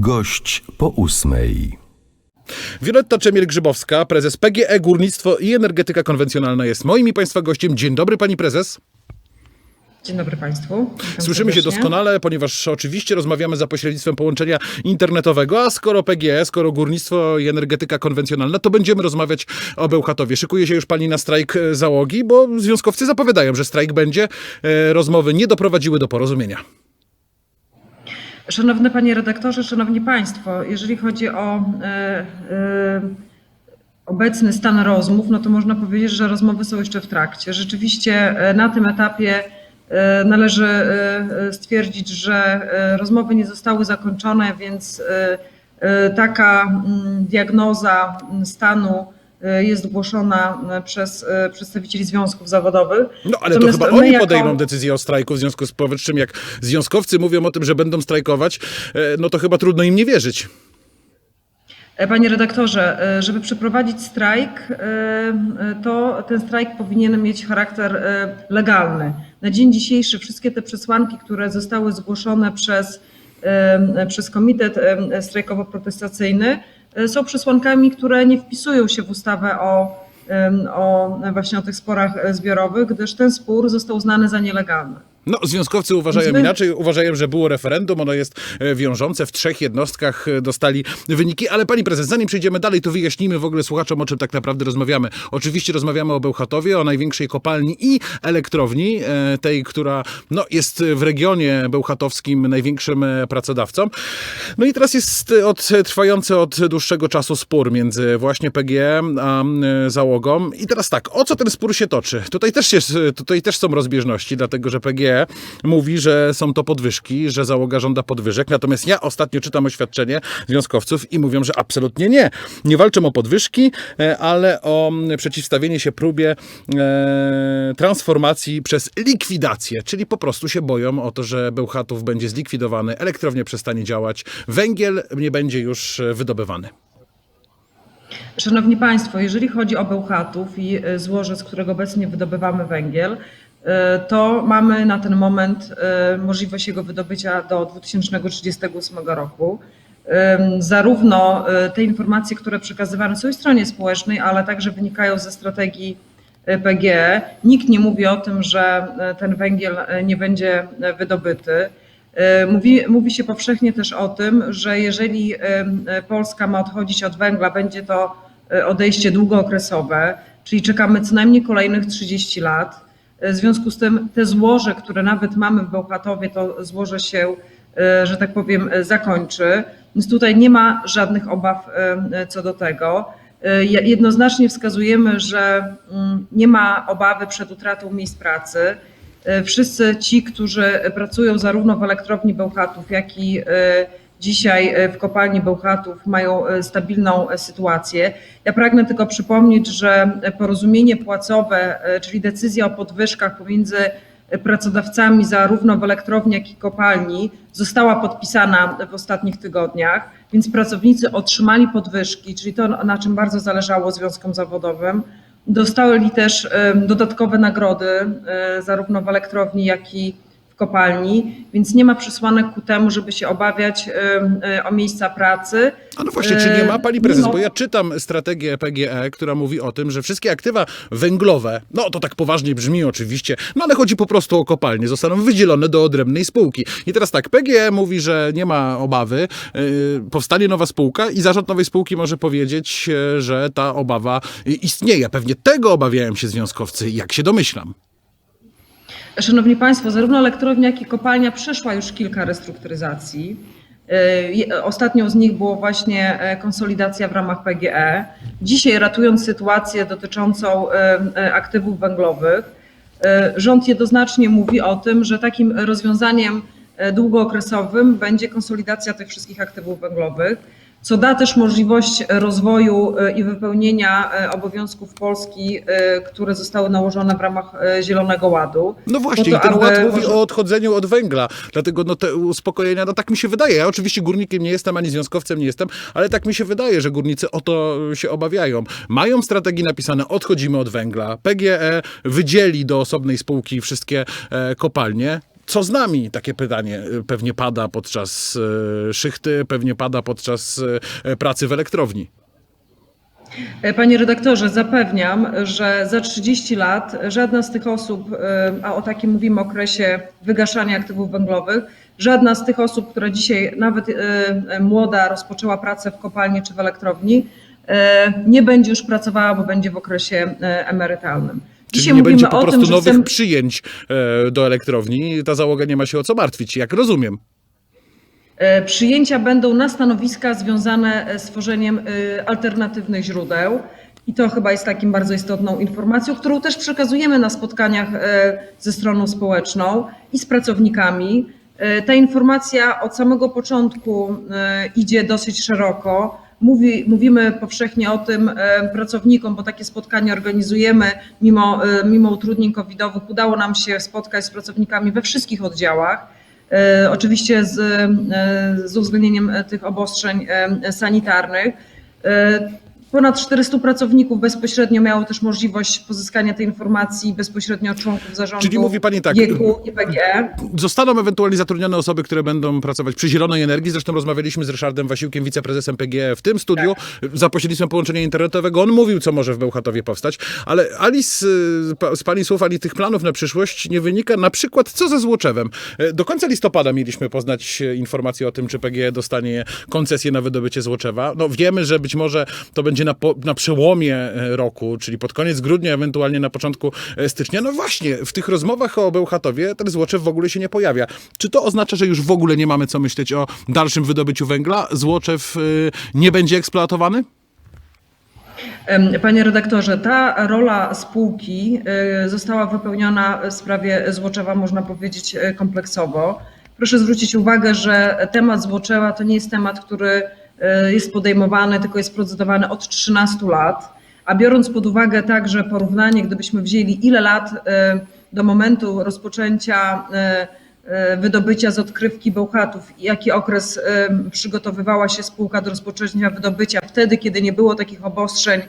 Gość po ósmej. Wioletta Czemiel-Grzybowska, prezes PGE Górnictwo i Energetyka Konwencjonalna jest moim i Państwa gościem. Dzień dobry Pani Prezes. Dzień dobry Państwu. Witam Słyszymy się serdecznie. doskonale, ponieważ oczywiście rozmawiamy za pośrednictwem połączenia internetowego, a skoro PGE, skoro Górnictwo i Energetyka Konwencjonalna, to będziemy rozmawiać o Bełchatowie. Szykuje się już Pani na strajk e, załogi, bo związkowcy zapowiadają, że strajk będzie. E, Rozmowy nie doprowadziły do porozumienia. Szanowny Panie Redaktorze, Szanowni Państwo, jeżeli chodzi o e, e, obecny stan rozmów, no to można powiedzieć, że rozmowy są jeszcze w trakcie. Rzeczywiście e, na tym etapie należy stwierdzić, że rozmowy nie zostały zakończone, więc taka mm, diagnoza stanu jest głoszona e, przez e, przedstawicieli związków zawodowych. No ale to chyba oni jako- podejmą decyzję o strajku, w związku z powyższym, jak związkowcy mówią o tym, że będą strajkować, e, no to chyba trudno im nie wierzyć. E, Panie redaktorze, e, żeby przeprowadzić strajk, to ten strajk powinien mieć charakter legalny. Na dzień dzisiejszy wszystkie te przesłanki, które zostały zgłoszone przez, przez Komitet Strajkowo-Protestacyjny, są przesłankami, które nie wpisują się w ustawę o, o właśnie o tych sporach e, zbiorowych, gdyż ten spór został uznany za nielegalny. No, związkowcy uważają my- inaczej, uważają, że było referendum, ono jest e, wiążące, w trzech jednostkach e, dostali wyniki, ale pani prezes, zanim przejdziemy dalej, to wyjaśnijmy w ogóle słuchaczom, o czym tak naprawdę rozmawiamy. Oczywiście rozmawiamy o Bełchatowie, o największej kopalni i elektrowni, e, tej, która no, jest w regionie bełchatowskim największym pracodawcą. No i teraz jest od, trwający od dłuższego czasu spór między właśnie PGE a załogą. I teraz tak, o co ten spór się toczy? Tutaj też, jest, tutaj też są rozbieżności, dlatego że PGE mówi, że są to podwyżki, że załoga żąda podwyżek. Natomiast ja ostatnio czytam oświadczenie związkowców i mówią, że absolutnie nie. Nie walczą o podwyżki, e, ale o przeciwstawienie się próbie e, transformacji przez likwidację, czyli po prostu się boją o to, że Bełchatów będzie zlikwidowany, elektrownia przestanie działać, węgiel nie będzie już e, wydobywany. Szanowni Państwo, jeżeli chodzi o Bełchatów i złoże, z którego obecnie wydobywamy węgiel, to mamy na ten moment e, możliwość jego wydobycia do 2038 roku. Zarówno e, te informacje, które przekazywane są i stronie społecznej, ale także wynikają ze strategii e, PGE. Nikt nie mówi o tym, że e, ten węgiel e, nie będzie e, wydobyty. E, Mówi, mówi się powszechnie też o tym, że jeżeli e, Polska ma odchodzić od węgla, będzie to e, odejście długookresowe, czyli czekamy co najmniej kolejnych 30 lat. W związku z tym te złoże, które nawet mamy w Bełchatowie, to złoże się, e, że tak powiem, e, zakończy. Więc tutaj nie ma żadnych obaw e, co do tego. Jednoznacznie wskazujemy, że mm, nie ma obawy przed utratą miejsc pracy. Wszyscy ci, którzy pracują zarówno w elektrowni Bełchatów, jak i dzisiaj e, w kopalni Bełchatów mają e, stabilną e, sytuację. Ja pragnę tylko przypomnieć, że porozumienie płacowe, czyli decyzja o podwyżkach pomiędzy pracodawcami zarówno w elektrowni, jak i kopalni została podpisana w ostatnich tygodniach, więc pracownicy otrzymali podwyżki, czyli to, na czym bardzo zależało związkom zawodowym. Dostali też dodatkowe nagrody zarówno w elektrowni, jak i kopalni, więc nie ma przesłanek ku temu, żeby się obawiać e, o miejsca pracy. A no właśnie, czy nie ma pani E, prezes, mimo- bo ja czytam strategię PGE, która mówi o tym, że wszystkie aktywa węglowe, no to tak poważnie brzmi oczywiście, no ale chodzi po prostu o kopalnie, zostaną wydzielone do odrębnej spółki. I teraz tak, PGE mówi, że nie ma obawy, yy, powstanie nowa spółka i zarząd nowej spółki może powiedzieć, że ta obawa istnieje. Pewnie tego obawiają się związkowcy, jak się domyślam. Szanowni Państwo, zarówno elektrownia, jak i kopalnia przeszła już kilka restrukturyzacji. Je- Ostatnią z nich było właśnie e, konsolidacja w ramach PGE. Dzisiaj ratując sytuację dotyczącą e, e, aktywów węglowych, rząd jednoznacznie mówi o tym, że takim rozwiązaniem długookresowym będzie konsolidacja tych wszystkich aktywów węglowych, co da też możliwość rozwoju e, i wypełnienia e, obowiązków Polski, e, które zostały nałożone w ramach Zielonego Ładu. No właśnie, Po i to, ten aby ład mówi o odchodzeniu od węgla, dlatego no te uspokojenia, no tak mi się wydaje. Ja oczywiście górnikiem nie jestem, ani związkowcem nie jestem, ale tak mi się wydaje, że górnicy o to się obawiają. Mają strategii napisane, odchodzimy od węgla, PGE wydzieli do osobnej spółki wszystkie kopalnie. Co z nami? Takie pytanie y, pewnie pada podczas y, szychty, pewnie pada podczas y, pracy w elektrowni. E, Panie redaktorze, zapewniam, że za 30 lat żadna z tych osób, e, a o takim mówimy okresie wygaszania aktywów węglowych, żadna z tych osób, która dzisiaj nawet e, e, młoda rozpoczęła pracę w kopalni czy w elektrowni, e, nie będzie już pracowała, bo będzie w okresie e, emerytalnym. Czyli nie będzie po prostu nowych przyjęć e, do elektrowni. Ta załoga nie ma się o co martwić, jak rozumiem. E, Przyjęcia będą na stanowiska związane e, z tworzeniem alternatywnych źródeł. I to chyba jest takim bardzo istotną informacją, którą też przekazujemy na spotkaniach ze stroną społeczną i z pracownikami. Ta informacja od samego początku idzie dosyć szeroko. Mówi, mówimy powszechnie o tym e, pracownikom, bo takie spotkania organizujemy mimo, e, mimo utrudnień covidowych. Udało nam się spotkać z pracownikami we wszystkich oddziałach. E, Oczywiście z, z uwzględnieniem tych obostrzeń sanitarnych. E, Ponad 400 pracowników bezpośrednio miało też możliwość pozyskania tej informacji bezpośrednio od członków zarządu Czyli mówi pani tak, GIEK-u i PGE. Zostaną ewentualnie zatrudnione osoby, które będą pracować przy zielonej energii. Zresztą rozmawialiśmy z Ryszardem Wasiłkiem, wiceprezesem PGE w tym studiu, za pośrednictwem połączenia internetowego. On mówił, co może w Bełchatowie powstać, ale z, y, z pani słów, ani tych planów na przyszłość nie wynika na przykład, co ze Złoczewem. E, Do końca listopada mieliśmy poznać e, informację o tym, czy PGE dostanie koncesję na wydobycie Złoczewa. No wiemy, że być może to będzie na, po, na przełomie e, roku, czyli pod koniec grudnia, ewentualnie na początku e, stycznia. No właśnie, w tych rozmowach o Bełchatowie ten Złoczew w ogóle się nie pojawia. Czy to oznacza, że już w ogóle nie mamy co myśleć o dalszym wydobyciu węgla? Złoczew y, nie będzie eksploatowany? Panie redaktorze, ta rola spółki została wypełniona w sprawie Złoczewa, można powiedzieć, kompleksowo. Proszę zwrócić uwagę, że temat Złoczewa to nie jest temat, który jest podejmowany, tylko jest procedowany od 13 lat. A biorąc pod uwagę także porównanie, gdybyśmy wzięli ile lat y, do momentu rozpoczęcia y, y, wydobycia z odkrywki Bełchatów jaki okres y, przygotowywała się spółka do rozpoczęcia wydobycia wtedy, kiedy nie było takich obostrzeń,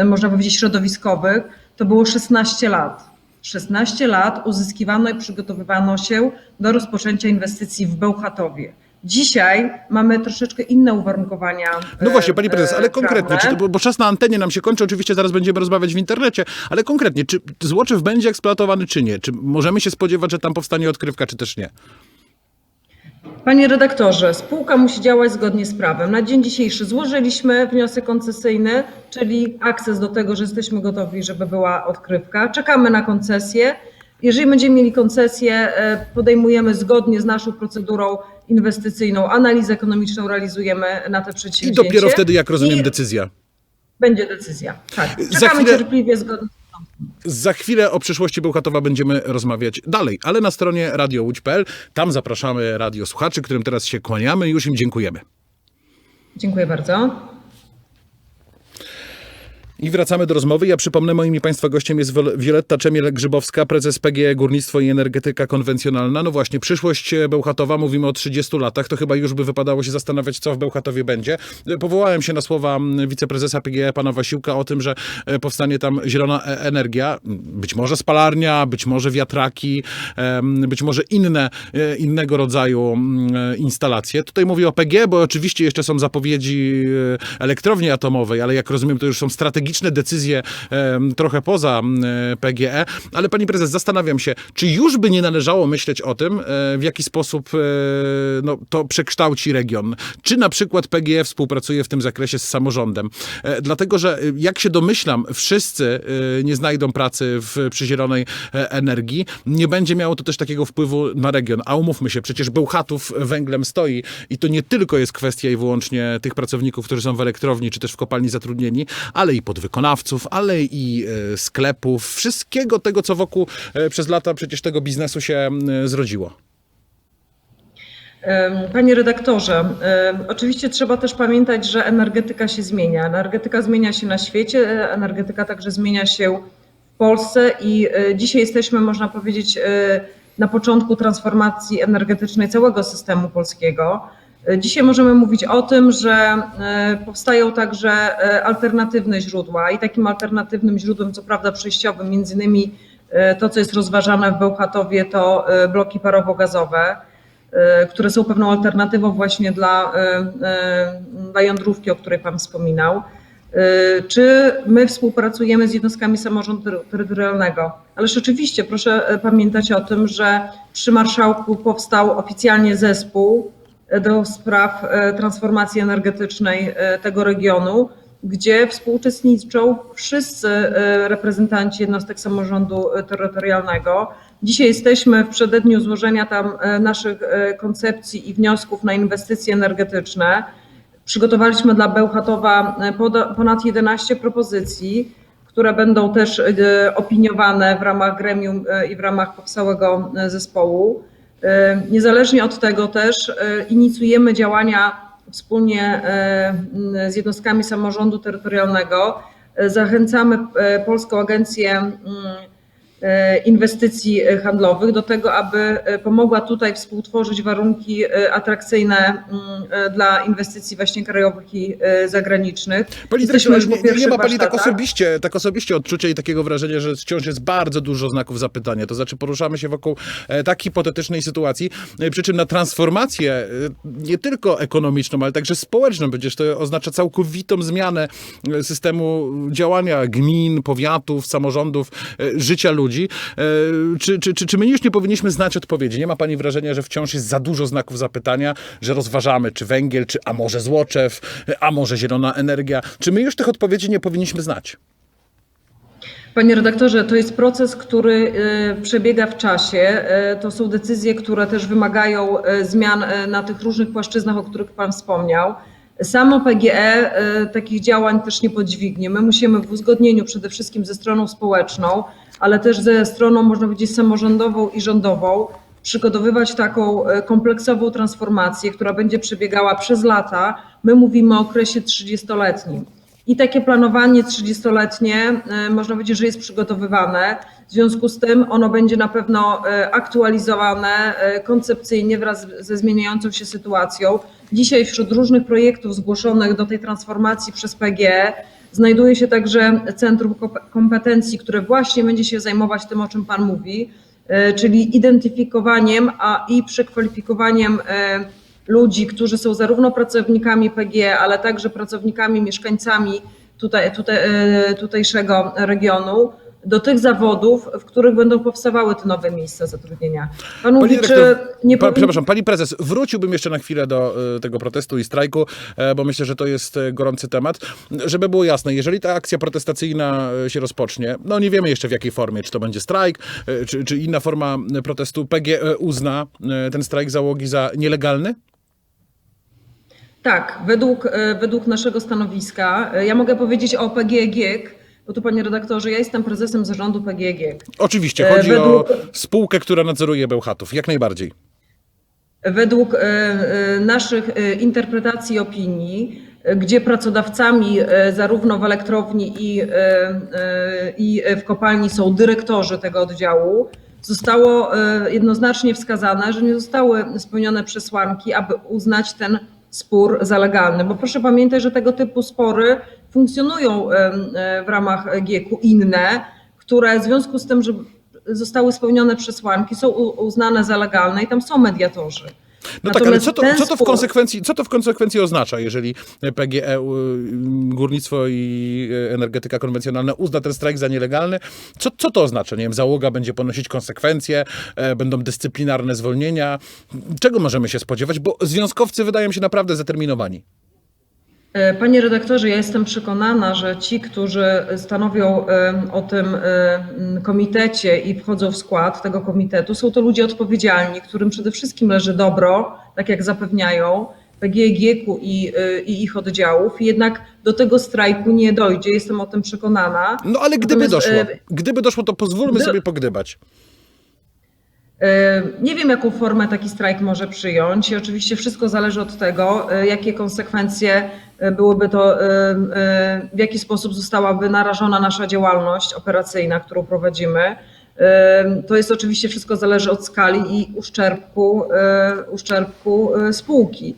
y, można powiedzieć, środowiskowych, to było 16 lat. 16 lat uzyskiwano i przygotowywano się do rozpoczęcia inwestycji w Bełchatowie. Dzisiaj mamy troszeczkę inne uwarunkowania. No właśnie, pani e, prezes, ale e, konkretnie, czy to, bo- bo czas na antenie nam się kończy, oczywiście zaraz będziemy rozmawiać w internecie, ale konkretnie, czy Złoczew będzie eksploatowany, czy nie? Czy możemy się spodziewać, że tam powstanie odkrywka, czy też nie? Panie redaktorze, spółka musi działać zgodnie z prawem. Na dzień dzisiejszy złożyliśmy wniosek koncesyjny, czyli akces do tego, że jesteśmy gotowi, żeby była odkrywka. Czekamy na koncesję. Jeżeli będziemy mieli koncesję, e, podejmujemy zgodnie z naszą procedurą inwestycyjną, analizę ekonomiczną realizujemy na te I przedsięwzięcie. dopiero wtedy, jak rozumiem, I decyzja. będzie decyzja. Tak. Za Czekamy chwilę- cierpliwie zgodnie. Za chwilę o przyszłości Bełchatowa będziemy rozmawiać dalej, ale na stronie radiołódź.pl. Tam zapraszamy radiosłuchaczy, którym teraz się kłaniamy. Już im dziękujemy. Dziękuję bardzo. I wracamy do rozmowy. Ja przypomnę, moim i Państwa gościem jest Wiol- Wioletta Czemiel-Grzybowska, prezes PGE Górnictwo i Energetyka Konwencjonalna. No właśnie, przyszłość e, Bełchatowa, mówimy o 30 latach, to chyba już by wypadało się zastanawiać, co w Bełchatowie będzie. E, Powołałem się na słowa wiceprezesa PGE, pana Wasiłka, o tym, że e, powstanie tam zielona energia, być może spalarnia, być może wiatraki, być może inne, innego rodzaju instalacje. Tutaj mówię o PGE, bo oczywiście jeszcze są zapowiedzi elektrowni atomowej, ale jak rozumiem, to już są strategiczne decyzje em, trochę poza PGE. Ale pani prezes, zastanawiam się, czy już by nie należało myśleć o tym, e, w jaki sposób e, no, to przekształci region? Czy na przykład PGE współpracuje w tym zakresie z samorządem? E, Dlatego, że jak się domyślam, wszyscy nie znajdą pracy w, przy zielonej energii. Nie będzie miało to też takiego wpływu na region. A umówmy się, przecież Bełchatów węglem stoi i to nie tylko jest kwestia i wyłącznie tych pracowników, którzy są w elektrowni czy też w kopalni zatrudnieni, ale i podwykonawców, ale i e, sklepów, wszystkiego tego, co wokół e, przez lata przecież tego biznesu się zrodziło. Panie redaktorze, oczywiście trzeba też pamiętać, że energetyka się zmienia. Energetyka zmienia się na świecie, energetyka także zmienia się w Polsce i e, dzisiaj jesteśmy, można powiedzieć, na początku transformacji energetycznej całego systemu polskiego. Dzisiaj możemy mówić o tym, że e, powstają także e, alternatywne źródła i takim alternatywnym źródłem, co prawda przejściowym, między innymi E, To, co jest rozważane w Bełchatowie, to bloki parowo-gazowe, które są pewną alternatywą właśnie dla, dla jądrówki, o której Pan wspominał. Czy my współpracujemy z jednostkami samorządu tery- terytorialnego? Ależ oczywiście, proszę pamiętać o tym, że przy marszałku powstał oficjalnie zespół do spraw e, transformacji energetycznej e, tego regionu, gdzie współuczestniczą wszyscy e, reprezentanci jednostek samorządu terytorialnego. Dzisiaj jesteśmy w przededniu złożenia tam naszych koncepcji i wniosków na inwestycje energetyczne. Przygotowaliśmy dla Bełchatowa ponad 11 propozycji, które będą też opiniowane w ramach gremium i w ramach powstałego zespołu. E, Niezależnie od tego też e, inicjujemy działania wspólnie e, z jednostkami samorządu terytorialnego. Zachęcamy Polską Agencję Inwestycji e, Handlowych do tego, aby e, pomogła tutaj współtworzyć warunki e, atrakcyjne mm, e, dla inwestycji właśnie krajowych i e, zagranicznych. Pani dyrektor, nie, nie ma pani tak osobiście, tak osobiście odczucia i takiego wrażenia, że wciąż jest bardzo dużo znaków zapytania. To znaczy poruszamy się wokół e, tak hipotetycznej sytuacji, e, przy czym na transformację e, nie tylko ekonomiczną, ale także społeczną, przecież to oznacza całkowitą zmianę e, systemu działania gmin, powiatów, samorządów, e, życia ludzi. E, Czy, czy, czy, czy my już nie powinniśmy znać odpowiedzi? Nie ma pani wrażenia, że wciąż jest za dużo znaków zapytania, że rozważamy, czy węgiel, czy a może złoczew, a może zielona energia. Czy my już tych odpowiedzi nie powinniśmy znać? Panie redaktorze, to jest proces, który y, przebiega w czasie. Y, To są decyzje, które też wymagają zmian na tych różnych płaszczyznach, o których Pan wspomniał. Samo PGE takich działań też nie podźwignie. My musimy w uzgodnieniu przede wszystkim ze stroną społeczną, ale też ze stroną, można powiedzieć, samorządową i rządową, przygotowywać taką y, kompleksową transformację, która będzie przebiegała przez lata. My mówimy o okresie 30-letnim. I takie planowanie 30-letnie, e, można powiedzieć, że jest przygotowywane. W związku z tym ono będzie na pewno e, aktualizowane e, koncepcyjnie wraz ze zmieniającą się sytuacją. Dzisiaj wśród różnych projektów zgłoszonych do tej transformacji przez PGE znajduje się także Centrum Kompetencji, które właśnie będzie się zajmować tym, o czym Pan mówi, e, czyli identyfikowaniem a i przekwalifikowaniem e, ludzi, którzy są zarówno pracownikami PGE, ale także pracownikami, mieszkańcami tutaj, tutaj, e, tutejszego regionu, do tych zawodów, w których będą powstawały te nowe miejsca zatrudnienia. Pan mówi, czy dyrektor, nie pa, Przepraszam, pani prezes, wróciłbym jeszcze na chwilę do e, tego protestu i strajku, e, bo myślę, że to jest e, gorący temat. Żeby było jasne, jeżeli ta akcja protestacyjna e, się rozpocznie, no nie wiemy jeszcze w jakiej formie, czy to będzie strajk, czy, czy inna forma protestu, PGE uzna ten strajk załogi za nielegalny? Tak, według, według naszego stanowiska, ja mogę powiedzieć o PGE GiEK, bo tu panie redaktorze, ja jestem prezesem zarządu PGE GiEK. Oczywiście, E, chodzi według- o spółkę, która nadzoruje Bełchatów, jak najbardziej. Według e, e, naszych e, interpretacji opinii, e, gdzie pracodawcami e, zarówno w elektrowni i, e, e, i w kopalni są dyrektorzy tego oddziału, zostało e, jednoznacznie wskazane, że nie zostały spełnione przesłanki, aby uznać ten spór za legalny. Bo proszę pamiętać, że tego typu spory funkcjonują e, e, w ramach GIEK-u inne, które w związku z tym, że zostały spełnione przesłanki, są uznane za legalne i tam są mediatorzy. No tak, ale Natomiast co to, co, to w konsekwencji, co to w konsekwencji oznacza, jeżeli PGE, górnictwo i y, energetyka konwencjonalna uzna ten strajk za nielegalny? Co, co to oznacza? Nie wiem, załoga będzie ponosić konsekwencje, e, będą dyscyplinarne zwolnienia. Czego możemy się spodziewać? Bo związkowcy wydają się naprawdę zdeterminowani. E, Panie redaktorze, ja jestem przekonana, że ci, którzy stanowią e, o tym e, komitecie i wchodzą w skład tego komitetu, są to ludzie odpowiedzialni, którym przede wszystkim leży dobro, tak jak zapewniają PGE GiEK-u i, i ich oddziałów. Jednak do tego strajku nie dojdzie, jestem o tym przekonana. No ale gdyby Natomiast, doszło, gdyby doszło, to pozwólmy do- sobie pogdybać. Nie wiem, jaką formę taki strajk może przyjąć i oczywiście wszystko zależy od tego, jakie konsekwencje e, byłyby to, e, e, w jaki sposób zostałaby narażona nasza działalność operacyjna, którą prowadzimy. To jest oczywiście wszystko zależy od skali i uszczerbku, uszczerbku spółki.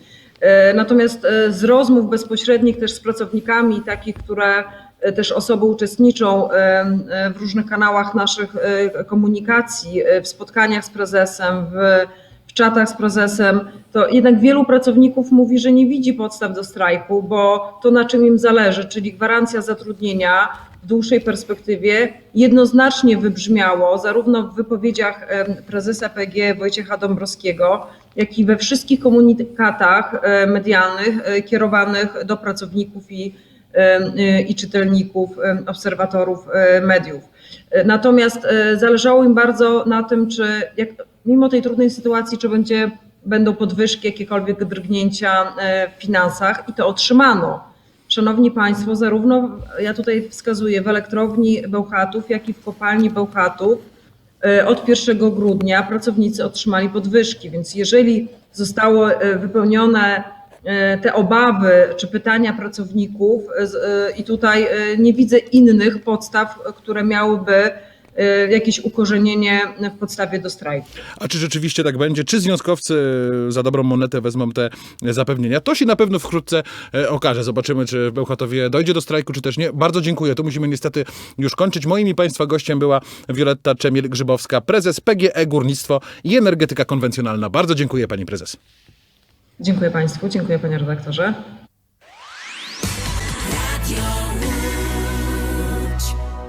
Natomiast z rozmów bezpośrednich też z pracownikami, takich, które też osoby uczestniczą w różnych kanałach naszych komunikacji, w spotkaniach z prezesem, w czatach z prezesem, to jednak wielu pracowników mówi, że nie widzi podstaw do strajku, bo to na czym im zależy, czyli gwarancja zatrudnienia w dłuższej perspektywie jednoznacznie wybrzmiało zarówno w wypowiedziach prezesa PG Wojciecha Dąbrowskiego, jak i we wszystkich komunikatach e, medialnych e, kierowanych do pracowników i, e, i czytelników, obserwatorów mediów. E, Natomiast e, zależało im bardzo na tym, czy jak, mimo tej trudnej sytuacji, czy będzie, będą podwyżki, jakiekolwiek drgnięcia e, w finansach i to otrzymano. Szanowni Państwo, zarówno ja tutaj wskazuję w elektrowni Bełchatów, jak i w kopalni Bełchatów od 1 grudnia pracownicy otrzymali podwyżki, więc jeżeli zostało wypełnione te obawy czy pytania pracowników e, e, i tutaj e, nie widzę innych podstaw, które miałyby e, jakieś ukorzenienie w podstawie do strajku. A czy rzeczywiście tak będzie? Czy związkowcy za dobrą monetę wezmą te zapewnienia? To się na pewno wkrótce e, okaże. Zobaczymy, czy w Bełchatowie dojdzie do strajku, czy też nie. Bardzo dziękuję. Tu musimy niestety już kończyć. Moim i Państwa gościem była Wioletta Czemiel-Grzybowska, prezes PGE Górnictwo i Energetyka Konwencjonalna. Bardzo dziękuję Pani Prezes. Dziękuję Państwu, dziękuję Panie Redaktorze.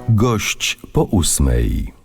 Gość po ósmej.